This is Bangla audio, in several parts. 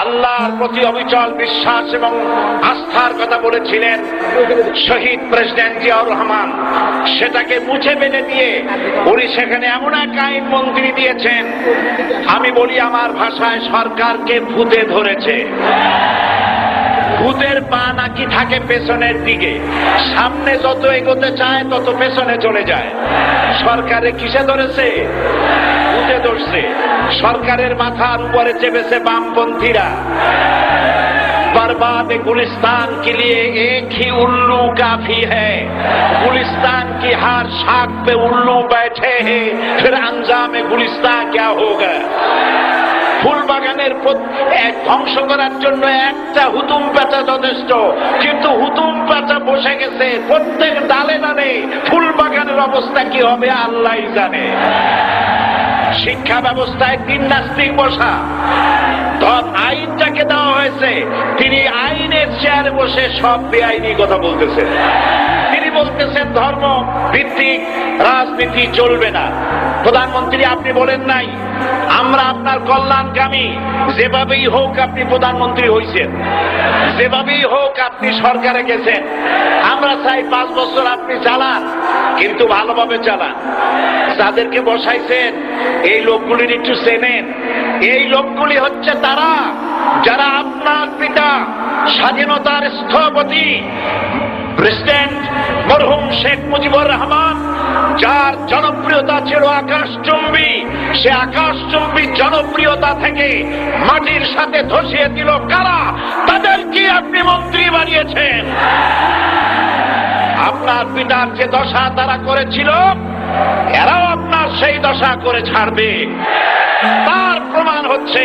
আল্লাহর প্রতি অবিচল বিশ্বাস এবং আস্থার কথা বলেছিলেন শহীদ প্রেসিডেন্ট জিয়াউর রহমান। সেটাকে মুছে ফেলে দিয়ে উনি সেখানে এমন এক আইন মন্ত্রী দিয়েছেন, আমি বলি আমার ভাষায় সরকারকে ভূতে ধরেছে। ভূতের পা নাকি থাকে পেছনের দিকে, সামনে যত এগোতে চায় তত পেছনে চলে যায়। সরকারে কিসে ধরেছে? ভূতে ধরছে সরকারের মাথার উপরে চেপেছে বামপন্থীরা बर्बाद गुलिस्तान के लिए एक ही उल्लू काफी है गुलिस्तान की हर शाख पे उल्लू बैठे हैं फिर अंजाम गुलिस्तान क्या होगा ফুল বাগানের প্রত- এক ধ্বংস করার জন্য একটা হুতুম পেঁচা যথেষ্ট কিন্তু হুতুম পেঁচা বসে গেছে প্রত্যেক ডালে ডালে ফুল বাগানের অবস্থা কি হবে আল্লাহ জানে শিক্ষা ব্যবস্থায় তিন নাস্তিক বসা। তব আইনটাকে দেওয়া হয়েছে। তিনি আইনের চেয়ারে বসে সব বেআইনি কথা বলতেছেন। বলতেছেন ধর্ম, ভিত্তিক, রাজনীতি চলবে না। প্রধানমন্ত্রী আপনি বলেন নাই, আমরা আপনার কল্যাণকামী, যেভাবেই হোক আপনি প্রধানমন্ত্রী হয়েছেন যেভাবেই হোক আপনি সরকারে গেছেন, আমরা চাই পাঁচ বছর আপনি চালান, কিন্তু ভালোভাবে চালান। যাদেরকে বসাইছেন, এই লোকগুলির একটু চেনেন। এই লোকগুলি হচ্ছে তারা, যারা আপনার পিতা স্বাধীনতার স্থপতি প্রেসিডেন্ট মরহুম শেখ মুজিবুর রহমান, যার জনপ্রিয়তা ছিল আকাশচুম্বী, সে আকাশচুম্বী জনপ্রিয়তা থেকে মাটির সাথে ধসিয়ে দিল কারা? তাদের তাদেরকে আপনি মন্ত্রী বানিয়েছেন। আপনার পিতার যে দশা তারা করেছিল, এরাও আপনার সেই দশা করে ছাড়বে। তার প্রমাণ হচ্ছে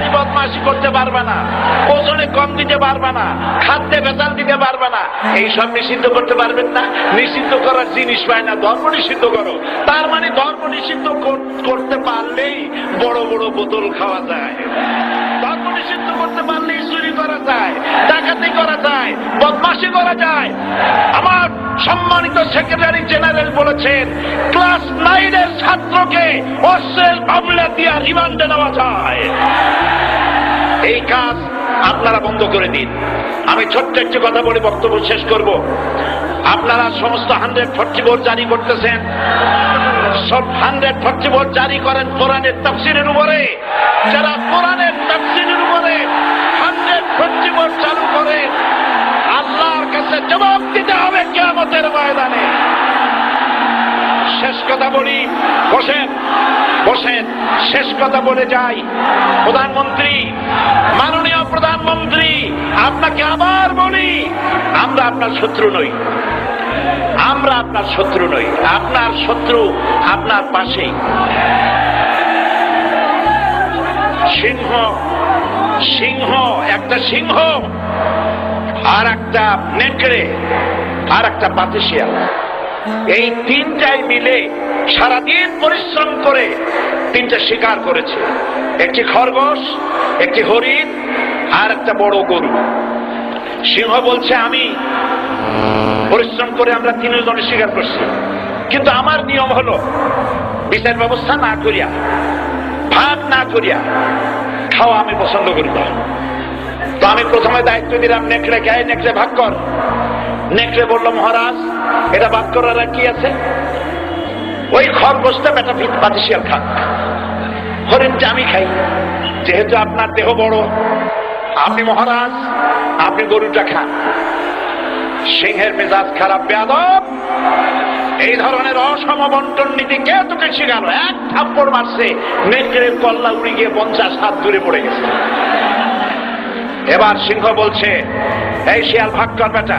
শয়তানি বদমাশি করতে পারবে না। ওজনে কম দিতে পারবে না। খাদ্যে ভেজাল দিতে পারবে না। এইসব নিষিদ্ধ করতে পারবেন না। নিষিদ্ধ করার জিনিস পায় না। ধর্ম নিষিদ্ধ করো। তার মানে ধর্ম নিষিদ্ধ করতে পারলেই বড় বড় বোতল খাওয়া যায়। ধর্ম নিষিদ্ধ করতে পারলেই চুরি করা যায়, ডাকাতি করা যায়, বদমাশি করা যায়। আমার সম্মানিত সেক্রেটারি জেনারেল বলেছেন ক্লাস নাইনের ছাত্রকে অশ্বের মামলা দিয়া রিমান্ডে নেওয়া যায়। এই কাজ আপনারা বন্ধ করে দিন। আমি ছোট্ট একটি কথা বলে বক্তব্য শেষ করব। আপনারা সমস্ত হান্ড্রেড ফর্টি বোর্ড জারি করতেছেন। সব হান্ড্রেড ফর্টি বোর্ড জারি করেন কোরআনের তাফসিরের উপরে। যারা কোরআনের তাফসিরের উপরে হান্ড্রেড ফর্টি বোর্ড চালু করে আল্লাহর কাছে জবাব দিতে হবে কেমতের ময়দানে। শেষ কথা বলি, বসেন বসেন, শেষ কথা বলে যাই। প্রধানমন্ত্রী, মাননীয় প্রধানমন্ত্রী, আপনাকে আবার বলি, আমরা আপনার শত্রু নই। আমরা আপনার শত্রু নই। আপনার শত্রু আপনার পাশেই সিংহ সিংহ, একটা সিংহ, আর একটা নেকড়ে। আর একটা পাতিশিয়াল এই তিনটাই মিলে সারাদিন পরিশ্রম করে তিনটা শিকার করেছে। একটি খরগোশ, একটি হরিণ, আর একটা বড় গরু। সিংহ বলছে, আমি পরিশ্রম করে আমরা তিনজনে শিকার করছি। কিন্তু আমার নিয়ম হলো, বিচার ব্যবস্থা না করিয়া, ভাগ না করিয়া খাওয়া আমি পছন্দ করি না। তো আমি প্রথমে দায়িত্ব দিলাম, নেকড়ে গায়ে নেকড়ে ভাগ কর। নেকড়ে বলল, মহারাজ, এটা বাদ করার কি আছে? ওই খরগোশটা বেটা ভিত পাতিশিয়াল খান হরিণটা আমি খাই, যেহেতু আপনার দেহ বড়। আপনি মহারাজ, আপনি গরুটা খান। সিংহের মেজাজ খারাপ, বেয়াদব। এই ধরনের অসম বন্টন নীতি কে তোকে শিখালো? এক থাপ্পড় মারছে, নেকড়ের কল্লা উড়ে গিয়ে পঞ্চাশ হাত দূরে পড়ে গেছে। এবার সিংহ বলছে, এই শিয়াল ভাগ কর বেটা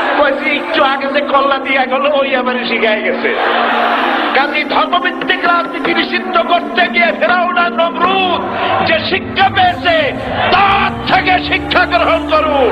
কয়েছে একটু আগে যে কল্লা দিয়া গেল, ওই আবার শিখাই গেছে। কাজী ধর্মভিত্তিক রাজনীতি নিষিদ্ধ করতে গিয়ে ফেরাউনা নমরুদ যে শিক্ষা পেয়েছে, তার থেকে শিক্ষা গ্রহণ করুন।